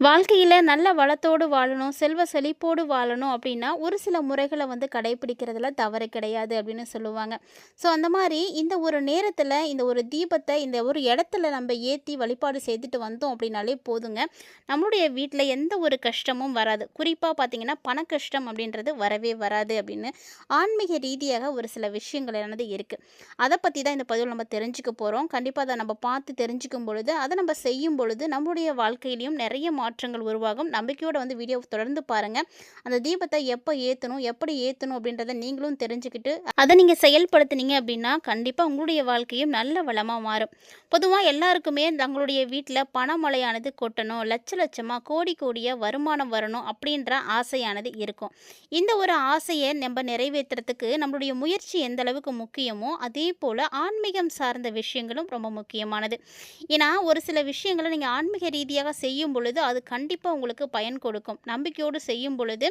வாழ்க்கையில் நல்ல வளத்தோடு வாழணும் செல்வ செழிப்போடு வாழணும் அப்படின்னா ஒரு சில முறைகளை வந்து கடைபிடிக்கிறதுல தவறு கிடையாது அப்படின்னு சொல்லுவாங்க. ஸோ அந்த மாதிரி இந்த ஒரு நேரத்தில் இந்த ஒரு தீபத்தை இந்த ஒரு இடத்துல நம்ம ஏற்றி வழிபாடு செய்துட்டு வந்தோம் அப்படின்னாலே போதுங்க. நம்மளுடைய வீட்டில் எந்த ஒரு கஷ்டமும் வராது. குறிப்பாக பார்த்தீங்கன்னா பண கஷ்டம் அப்படின்றது வரவே வராது அப்படின்னு ஆன்மீக ரீதியாக ஒரு சில விஷயங்கள் என்னது இருக்குது அதை பற்றி தான் இந்த பதிவில் நம்ம தெரிஞ்சுக்க போகிறோம் கண்டிப்பாக அதை நம்ம பார்த்து தெரிஞ்சுக்கும் பொழுது அதை நம்ம செய்யும் பொழுது நம்மளுடைய வாழ்க்கையிலையும் நிறைய மாற்றங்கள் உருவாகும். நம்பிக்கையோட வந்து வீடியோ தொடர்ந்து பாருங்கள் அந்த தீபத்தை எப்போ ஏற்றணும் எப்படி ஏற்றணும் அப்படின்றத நீங்களும் தெரிஞ்சுக்கிட்டு அதை நீங்கள் செயல்படுத்துனீங்க அப்படின்னா கண்டிப்பாக உங்களுடைய வாழ்க்கையும் நல்ல வளமாக மாறும். பொதுவாக எல்லாருக்குமே தங்களுடைய வீட்டில் பணமழையானது கொட்டணும் லட்ச லட்சமாக கோடி கோடியாக வருமானம் வரணும் அப்படின்ற ஆசையானது இருக்கும். இந்த ஒரு ஆசையை நம்ம நிறைவேற்றுறதுக்கு நம்மளுடைய முயற்சி எந்த அளவுக்கு முக்கியமோ அதே போல் ஆன்மீகம் சார்ந்த விஷயங்களும் ரொம்ப முக்கியமானது. ஏன்னா ஒரு சில விஷயங்களை நீங்கள் ஆன்மீக ரீதியாக செய்யும் பொழுது அது கண்டிப்பாக உங்களுக்கு பயன் கொடுக்கும். நம்பிக்கையோடு செய்யும் பொழுது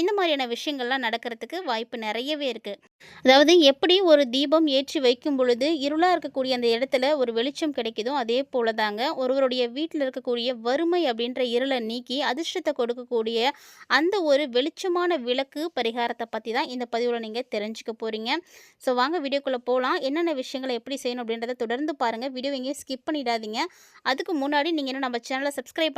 இந்த மாதிரியான விஷயங்கள்லாம் நடக்கிறதுக்கு வாய்ப்பு நிறையவே இருக்குது அதாவது எப்படி ஒரு தீபம் ஏற்றி வைக்கும் பொழுது இருளாக இருக்கக்கூடிய அந்த இடத்துல ஒரு வெளிச்சம் கிடைக்குதோ அதே போல தாங்க ஒருவருடைய வீட்டில் இருக்கக்கூடிய வறுமை அப்படின்ற இருளை நீக்கி அதிர்ஷ்டத்தை கொடுக்கக்கூடிய அந்த ஒரு வெளிச்சமான விளக்கு பரிகாரத்தை பற்றி தான் இந்த பதிவில் நீங்கள் தெரிஞ்சுக்க போகிறீங்க ஸோ வாங்க வீடியோக்குள்ளே போகலாம் என்னென்ன விஷயங்களை எப்படி செய்யணும் அப்படின்றத தொடர்ந்து பாருங்கள் வீடியோ எங்கேயும் ஸ்கிப் பண்ணிடாதீங்க. அதுக்கு முன்னாடி நீங்கள் இன்னும் நம்ம சேனலை சப்ஸ்கிரைப்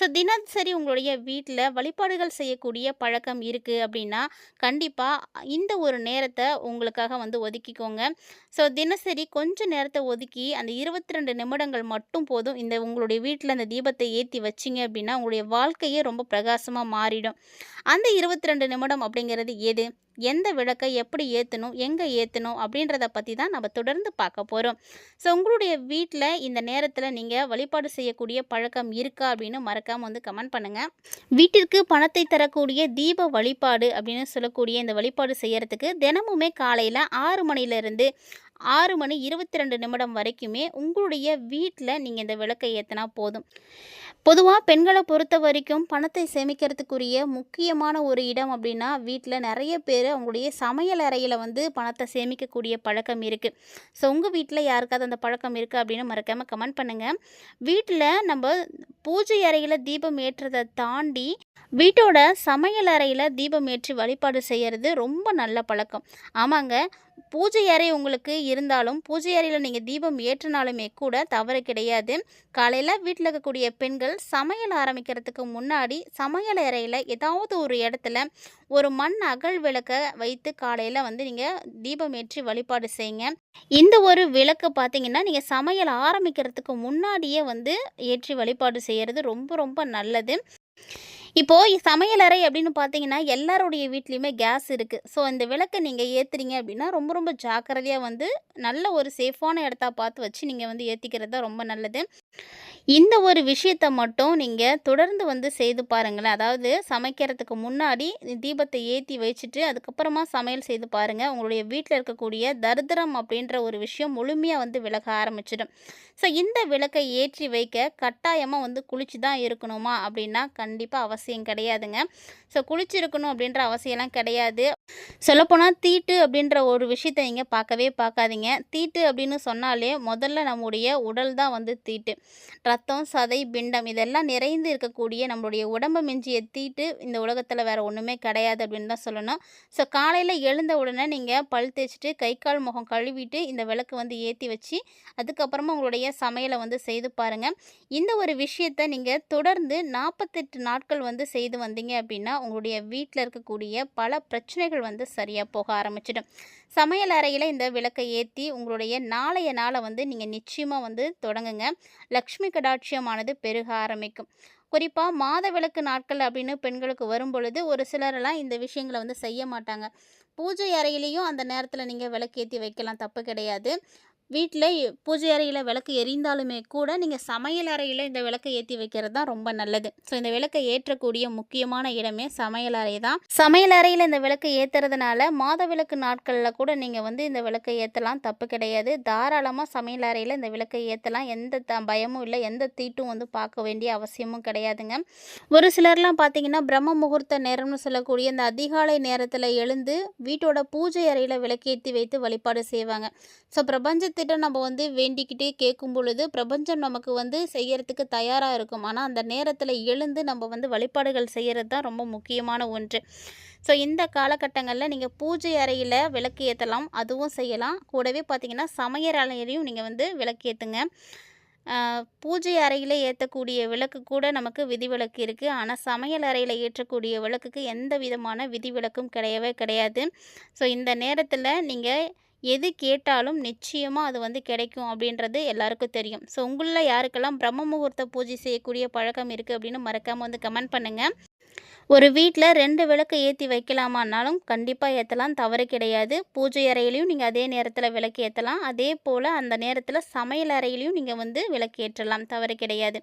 ஸோ தினசரி உங்களுடைய வீட்டில் வழிபாடுகள் செய்யக்கூடிய பழக்கம் இருக்குது அப்படின்னா கண்டிப்பாக இந்த ஒரு நேரத்தை உங்களுக்காக வந்து ஒதுக்கிக்கோங்க. ஸோ தினசரி கொஞ்சம் நேரத்தை ஒதுக்கி அந்த இருபத்தி ரெண்டு நிமிடங்கள் மட்டும் போதும் இந்த உங்களுடைய வீட்டில் அந்த தீபத்தை ஏற்றி வச்சிங்க அப்படின்னா உங்களுடைய வாழ்க்கையே ரொம்ப பிரகாசமாக மாறிடும். அந்த இருபத்தி ரெண்டு நிமிடம் அப்படிங்கிறது எது? எந்த விளக்கை எப்படி ஏற்றணும் எங்கே ஏற்றணும் அப்படின்றத பற்றி தான் நம்ம தொடர்ந்து பார்க்க போகிறோம் ஸோ உங்களுடைய வீட்டில் இந்த நேரத்தில் நீங்கள் வழிபாடு செய்யக்கூடிய பழக்கம் இருக்கா அப்படின்னு மறக்காமல் வந்து கமெண்ட் பண்ணுங்கள் வீட்டிற்கு பணத்தை தரக்கூடிய தீப வழிபாடு அப்படின்னு சொல்லக்கூடிய இந்த வழிபாடு செய்கிறதுக்கு தினமுமே காலையில் ஆறு மணிலேருந்து ஆறு மணி இருபத்தி ரெண்டு நிமிடம் வரைக்குமே உங்களுடைய வீட்டில் நீங்கள் இந்த விளக்கை ஏற்றினா போதும். பொதுவாக பெண்களை பொறுத்த வரைக்கும் பணத்தை சேமிக்கிறதுக்குரிய முக்கியமான ஒரு இடம் அப்படின்னா வீட்டில் நிறைய பேர் அவங்களுடைய சமையல் அறையில் வந்து பணத்தை சேமிக்கக்கூடிய பழக்கம் இருக்குது ஸோ உங்கள் வீட்டில் யாருக்காவது அந்த பழக்கம் இருக்குது அப்படின்னு மறக்காமல் கமெண்ட் பண்ணுங்கள் வீட்டில் நம்ம பூஜை அறையில் தீபம் ஏற்றுறதை தாண்டி வீட்டோட சமையல் அறையில் தீபம் ஏற்றி வழிபாடு செய்கிறது ரொம்ப நல்ல பழக்கம். ஆமாங்க பூஜை அறை உங்களுக்கு இருந்தாலும் பூஜை அறையில் நீங்கள் தீபம் ஏற்றினாலுமே கூட தவறு கிடையாது. காலையில் வீட்டில் இருக்கக்கூடிய பெண்கள் சமையல் ஆரம்பிக்கிறதுக்கு முன்னாடி சமையல் அறையில் ஏதாவது ஒரு இடத்துல ஒரு மண் அகல் விளக்கை வைத்து காலையில் வந்து நீங்கள் தீபம் ஏற்றி வழிபாடு செய்யுங்க. இந்த ஒரு விளக்கு பார்த்தீங்கன்னா நீங்கள் சமையல் ஆரம்பிக்கிறதுக்கு முன்னாடியே வந்து ஏற்றி வழிபாடு செய்கிறது ரொம்ப ரொம்ப நல்லது. இப்போது சமையலறை அப்படின்னு பார்த்தீங்கன்னா எல்லாருடைய வீட்லேயுமே கேஸ் இருக்குது ஸோ இந்த விளக்கை நீங்கள் ஏற்றுறீங்க அப்படின்னா ரொம்ப ரொம்ப ஜாக்கிரதையாக வந்து நல்ல ஒரு சேஃபான இடத்த பார்த்து வச்சு நீங்கள் வந்து ஏற்றிக்கிறது தான் ரொம்ப நல்லது. இந்த ஒரு விஷயத்தை மட்டும் நீங்கள் தொடர்ந்து வந்து செய்து பாருங்களேன். அதாவது சமைக்கிறதுக்கு முன்னாடி தீபத்தை ஏற்றி வச்சுட்டு அதுக்கப்புறமா சமையல் செய்து பாருங்கள் உங்களுடைய வீட்டில் இருக்கக்கூடிய தரித்திரம் அப்படின்ற ஒரு விஷயம் முழுமையாக வந்து விலக ஆரம்பிச்சிடும். ஸோ இந்த விளக்கை ஏற்றி வைக்க கட்டாயமாக வந்து குளிச்சு தான் இருக்கணுமா அப்படின்னா கண்டிப்பாக அவசியம் அவசியம் கிடையாதுங்க. ஸோ குளிச்சிருக்கணும் அப்படின்ற அவசியம்லாம் கிடையாது. சொல்லப்போனால் தீட்டு அப்படின்ற ஒரு விஷயத்தை நீங்கள் பார்க்கவே பார்க்காதீங்க. தீட்டு அப்படின்னு சொன்னாலே முதல்ல நம்முடைய உடல் தான் வந்து தீட்டு. ரத்தம் சதை பிண்டம் இதெல்லாம் நிறைந்து இருக்கக்கூடிய நம்மளுடைய உடம்பை மிஞ்சிய தீட்டு இந்த உலகத்தில் வேறு ஒன்றுமே கிடையாது அப்படின்னு தான் சொல்லணும். ஸோ காலையில் எழுந்த உடனே நீங்கள் பல் தேய்ச்சிட்டு கை கால் முகம் கழுவிட்டு இந்த விளக்கு வந்து ஏற்றி வச்சு அதுக்கப்புறமா உங்களுடைய சமையலை வந்து செய்து பாருங்கள் இந்த ஒரு விஷயத்தை நீங்கள் தொடர்ந்து நாற்பத்தெட்டு நாட்கள் வந்து வந்து செய்து வந்தீங்க அப்படின்னா உங்களுடைய வீட்டில் இருக்கக்கூடிய பல பிரச்சனைகள் வந்து சரியாக போக ஆரம்பிச்சிடும். சமையல் அறையில் இந்த விளக்கை ஏற்றி உங்களுடைய நாளைய நாளை வந்து நீங்கள் நிச்சயமாக வந்து தொடங்குங்க. லக்ஷ்மி கடாட்சியமானது பெருக ஆரம்பிக்கும். குறிப்பாக மாத விளக்கு நாட்கள் அப்படின்னு பெண்களுக்கு வரும் பொழுது ஒரு சிலரெல்லாம் இந்த விஷயங்களை வந்து செய்ய மாட்டாங்க. பூஜை அறையிலையும் அந்த நேரத்தில் நீங்கள் விளக்கேற்றி வைக்கலாம் தப்பு கிடையாது. வீட்டில் பூஜை அறையில் விளக்கு எரிந்தாலுமே கூட நீங்கள் சமையல் அறையில் இந்த விளக்கை ஏற்றி வைக்கிறது தான் ரொம்ப நல்லது. ஸோ இந்த விளக்கை ஏற்றக்கூடிய முக்கியமான இடமே சமையல் அறை தான். சமையல் அறையில் இந்த விளக்கை ஏற்றுறதுனால மாத விளக்கு நாட்களில் கூட நீங்கள் வந்து இந்த விளக்கை ஏற்றலாம் தப்பு கிடையாது. தாராளமாக சமையல் அறையில் இந்த விளக்கை ஏற்றலாம் எந்த த பயமும் இல்லை. எந்த தீட்டும் வந்து பார்க்க வேண்டிய அவசியமும் கிடையாதுங்க. ஒரு சிலர்லாம் பார்த்தீங்கன்னா பிரம்ம முகூர்த்த நேரம்னு சொல்லக்கூடிய இந்த அதிகாலை நேரத்தில் எழுந்து வீட்டோட பூஜை அறையில் விளக்கேற்றி வைத்து வழிபாடு செய்வாங்க. ஸோ பிரபஞ்சத்திட்ட நம்ம வந்து வேண்டிக்கிட்டே கேட்கும் பொழுது பிரபஞ்சம் நமக்கு வந்து செய்யறதுக்கு தயாராக இருக்கும். ஆனால் அந்த நேரத்தில் எழுந்து நம்ம வந்து வழிபாடுகள் செய்கிறது தான் ரொம்ப முக்கியமான ஒன்று. ஸோ இந்த காலகட்டங்களில் நீங்கள் பூஜை அறையில் விளக்கு ஏற்றலாம் அதுவும் செய்யலாம். கூடவே பார்த்தீங்கன்னா சமையல் அறையிலையும் நீங்கள் வந்து விளக்கு ஏற்றுங்க பூஜை அறையில் ஏற்றக்கூடிய விளக்கு கூட நமக்கு விதிவிலக்கு இருக்குது ஆனால் சமையல் அறையில் ஏற்றக்கூடிய விளக்குக்கு எந்த விதமான விதிவிலக்கும் கிடையவே கிடையாது. ஸோ இந்த நேரத்தில் நீங்கள் எது கேட்டாலும் நிச்சயமாக அது வந்து கிடைக்கும் அப்படின்றது எல்லாருக்கும் தெரியும். ஸோ உங்களில் யாருக்கெல்லாம் பிரம்ம முகூர்த்த பூஜை செய்யக்கூடிய பழக்கம் இருக்குது அப்படின்னு மறக்காமல் வந்து கமெண்ட் பண்ணுங்கள் ஒரு வீட்டில் ரெண்டு விளக்கு ஏற்றி வைக்கலாமான்னாலும் கண்டிப்பாக ஏற்றலாம் தவறு கிடையாது. பூஜை அறையிலையும் நீங்கள் அதே நேரத்தில் விளக்கு ஏற்றலாம் அதே போல் அந்த நேரத்தில் சமையல் அறையிலையும் நீங்கள் வந்து விளக்கு ஏற்றலாம் தவறு கிடையாது.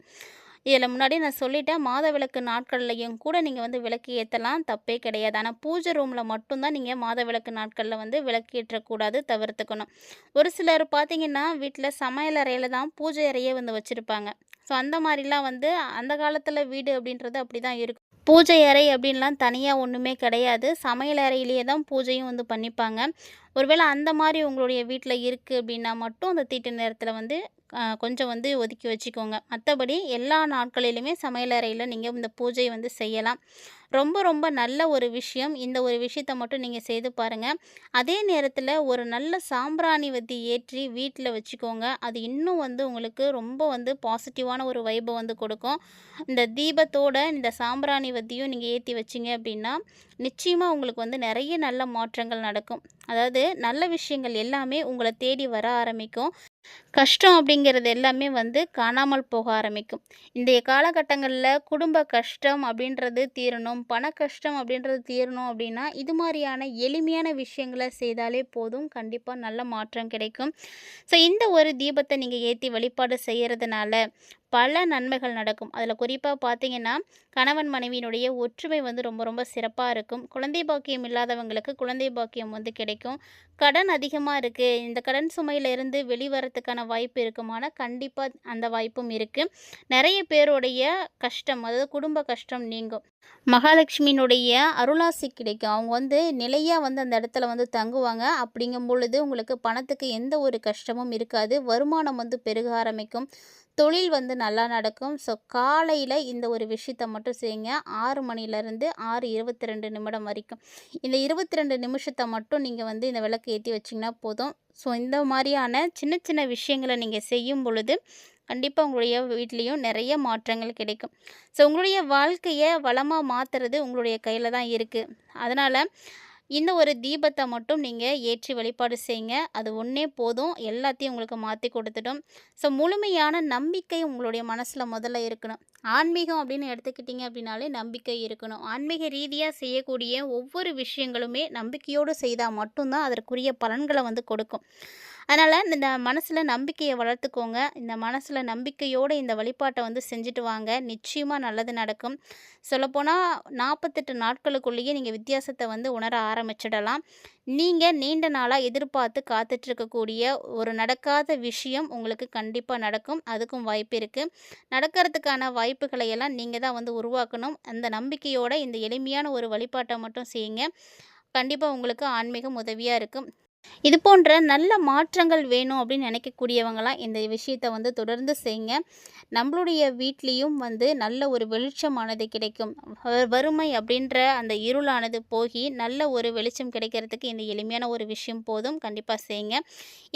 இதில் முன்னாடி நான் சொல்லிட்டேன் மாத விளக்கு நாட்கள்லையும் கூட நீங்கள் வந்து விளக்கு ஏற்றலாம் தப்பே கிடையாது. ஆனால் பூஜை ரூமில் மட்டும்தான் நீங்கள் மாத விளக்கு நாட்களில் வந்து விளக்கு ஏற்றக்கூடாது தவிர்த்துக்கணும். ஒரு சிலர் பார்த்தீங்கன்னா வீட்டில் சமையல் அறையில் தான் பூஜை அறையே வந்து வச்சுருப்பாங்க. ஸோ அந்த மாதிரிலாம் வந்து அந்த காலத்தில் வீடு அப்படின்றது அப்படி தான் இருக்கும் பூஜை அறை அப்படின்லாம் தனியாக ஒன்றுமே கிடையாது. சமையல் அறையிலேயே தான் பூஜையும் வந்து பண்ணிப்பாங்க. ஒருவேளை அந்த மாதிரி உங்களுடைய வீட்டில் இருக்குது அப்படின்னா மட்டும் அந்த தீட்டு நேரத்தில் வந்து கொஞ்சம் வந்து ஒதுக்கி வச்சுக்கோங்க. மற்றபடி எல்லா நாட்களிலுமே சமையலறையில் நீங்கள் இந்த பூஜை வந்து செய்யலாம். ரொம்ப ரொம்ப நல்ல ஒரு விஷயம். இந்த ஒரு விஷயத்தை மட்டும் நீங்கள் செய்து பாருங்கள் அதே நேரத்தில் ஒரு நல்ல சாம்பிராணி வத்தி ஏற்றி வீட்டில் வச்சுக்கோங்க. அது இன்னும் வந்து உங்களுக்கு ரொம்ப வந்து பாசிட்டிவான ஒரு வைபை வந்து கொடுக்கும். இந்த தீபத்தோட இந்த சாம்பிராணி வத்தியும் நீங்கள் ஏற்றி வச்சிங்க அப்படின்னா நிச்சயமாக உங்களுக்கு வந்து நிறைய நல்ல மாற்றங்கள் நடக்கும். அதாவது நல்ல விஷயங்கள் எல்லாமே உங்களை தேடி வர ஆரம்பிக்கும். கஷ்டம் அப்படிங்கிறது எல்லாமே வந்து காணாமல் போக ஆரம்பிக்கும். இன்றைய காலகட்டங்களில் குடும்ப கஷ்டம் அப்படின்றது தீரணும். பண கஷ்டம் அப்படின்றது தீரணும் அப்படின்னா இது மாதிரியான எளிமையான விஷயங்களை செய்தாலே போதும். கண்டிப்பாக நல்ல மாற்றம் கிடைக்கும். ஸோ இந்த ஒரு தீபத்தை நீங்கள் ஏற்றி வழிபாடு செய்கிறதுனால பல நன்மைகள் நடக்கும். அதில் குறிப்பாக பார்த்தீங்கன்னா கணவன் மனைவியினுடைய ஒற்றுமை வந்து ரொம்ப ரொம்ப சிறப்பாக இருக்கும். குழந்தை பாக்கியம் இல்லாதவங்களுக்கு குழந்தை பாக்கியம் வந்து கிடைக்கும். கடன் அதிகமாக இருக்குது இந்த கடன் சுமையிலிருந்து வெளிவரத்துக்கான வாய்ப்பு இருக்குமானால் கண்டிப்பாக அந்த வாய்ப்பும் இருக்குது நிறைய பேருடைய கஷ்டம் அதாவது குடும்ப கஷ்டம் நீங்கும். மகாலட்சுமியினுடைய அருளாசி கிடைக்கும். அவங்க வந்து நிலையாக வந்து அந்த இடத்துல வந்து தங்குவாங்க. அப்படிங்கும் பொழுது உங்களுக்கு பணத்துக்கு எந்த ஒரு கஷ்டமும் இருக்காது. வருமானம் வந்து பெருக ஆரம்பிக்கும். தொழில் வந்து நல்லா நடக்கும். ஸோ காலையில் இந்த ஒரு விஷயத்த மட்டும் செய்யுங்க. ஆறு மணிலேருந்து ஆறு இருபத்தி ரெண்டு நிமிடம் வரைக்கும். இந்த இருபத்தி ரெண்டு நிமிஷத்தை மட்டும் நீங்கள் வந்து இந்த விளக்கு ஏற்றி வச்சிங்கன்னா போதும். ஸோ இந்த மாதிரியான சின்ன சின்ன விஷயங்களை நீங்கள் செய்யும் பொழுது கண்டிப்பாக உங்களுடைய வீட்லேயும் நிறைய மாற்றங்கள் கிடைக்கும். ஸோ உங்களுடைய வாழ்க்கையை வளமாக மாற்றுறது உங்களுடைய கையில் தான் இருக்குது அதனால் இந்த ஒரு தீபத்தை மட்டும் நீங்கள் ஏற்றி வழிபாடு செய்யுங்க அது ஒன்றே போதும். எல்லாத்தையும் உங்களுக்கு மாற்றி கொடுத்துடும். ஸோ முழுமையான நம்பிக்கை உங்களுடைய மனசில் முதல்ல இருக்கணும். ஆன்மீகம் அப்படின்னு எடுத்துக்கிட்டிங்க அப்படின்னாலே நம்பிக்கை இருக்கணும். ஆன்மீக ரீதியாக செய்யக்கூடிய ஒவ்வொரு விஷயங்களுமே நம்பிக்கையோடு செய்தால் மட்டும்தான் அதற்குரிய பலன்களை வந்து கொடுக்கும். அதனால் இந்த மனசில் நம்பிக்கையை வளர்த்துக்கோங்க. இந்த மனசில் நம்பிக்கையோடு இந்த வழிபாட்டை வந்து செஞ்சுட்டு வாங்க. நிச்சயமாக நல்லது நடக்கும். சொல்லப்போனால் நாற்பத்தெட்டு நாட்களுக்குள்ளேயே நீங்கள் வித்தியாசத்தை வந்து உணர ஆரம்பிச்சிடலாம். நீங்கள் நீண்ட நாளாக எதிர்பார்த்து காத்துட்ருக்கக்கூடிய ஒரு நடக்காத விஷயம் உங்களுக்கு கண்டிப்பாக நடக்கும். அதுக்கும் வாய்ப்பு இருக்குது நடக்கிறதுக்கான வாய்ப்புகளை எல்லாம் நீங்கள் தான் வந்து உருவாக்கணும். அந்த நம்பிக்கையோடு இந்த எளிமையான ஒரு வழிபாட்டை மட்டும் செய்யுங்க. கண்டிப்பாக உங்களுக்கு ஆன்மீகம் உதவியாக இருக்கும். இது போன்ற நல்ல மாற்றங்கள் வேணும் அப்படின்னு நினைக்கக்கூடியவங்களாம் இந்த விஷயத்தை வந்து தொடர்ந்து செய்யுங்க. நம்மளுடைய வீட்லேயும் வந்து நல்ல ஒரு வெளிச்சமானது கிடைக்கும். வறுமை அப்படின்ற அந்த இருளானது போகி நல்ல ஒரு வெளிச்சம் கிடைக்கிறதுக்கு இந்த எளிமையான ஒரு விஷயம் போதும். கண்டிப்பாக செய்யுங்க.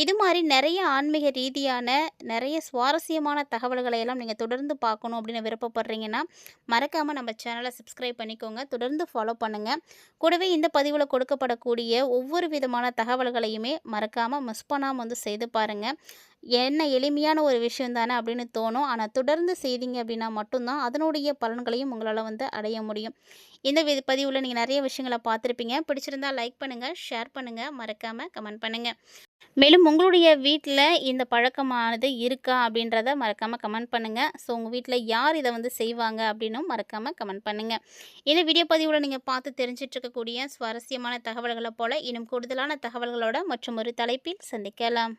இது மாதிரி நிறைய ஆன்மீக ரீதியான நிறைய சுவாரஸ்யமான தகவல்களை எல்லாம் நீங்கள் தொடர்ந்து பார்க்கணும் அப்படின்னு விருப்பப்படுறீங்கன்னா மறக்காமல் நம்ம சேனலை சப்ஸ்கிரைப் பண்ணிக்கோங்க. தொடர்ந்து ஃபாலோ பண்ணுங்கள் கூடவே இந்த பதிவில் கொடுக்கப்படக்கூடிய ஒவ்வொரு விதமான தகவல்களையுமே மறக்காமல் மிஸ் பண்ணாமல் வந்து செய்து பாருங்கள் என்ன எளிமையான ஒரு விஷயம் தானே அப்படின்னு தோணும். ஆனால் தொடர்ந்து செய்தீங்க அப்படின்னா மட்டும்தான் அதனுடைய பலன்களையும் உங்களால் வந்து அடைய முடியும். இந்த பதிவில் நீங்கள் நிறைய விஷயங்களை பார்த்துருப்பீங்க. பிடிச்சிருந்தால் லைக் பண்ணுங்கள் ஷேர் பண்ணுங்கள் மறக்காமல் கமெண்ட் பண்ணுங்கள் மேலும் உங்களுடைய வீட்டில் இந்த பழக்கமானது இருக்கா அப்படின்றத மறக்காமல் கமெண்ட் பண்ணுங்கள் ஸோ உங்கள் வீட்டில் யார் இதை வந்து செய்வாங்க அப்படின்னும் மறக்காமல் கமெண்ட் பண்ணுங்கள் இந்த வீடியோ பதிவில் நீங்கள் பார்த்து தெரிஞ்சிட்ருக்கக்கூடிய சுவாரஸ்யமான தகவல்களை போல் இன்னும் கூடுதலான தகவல்களோட மற்றும் ஒரு தலைப்பில் சந்திக்கலாம்.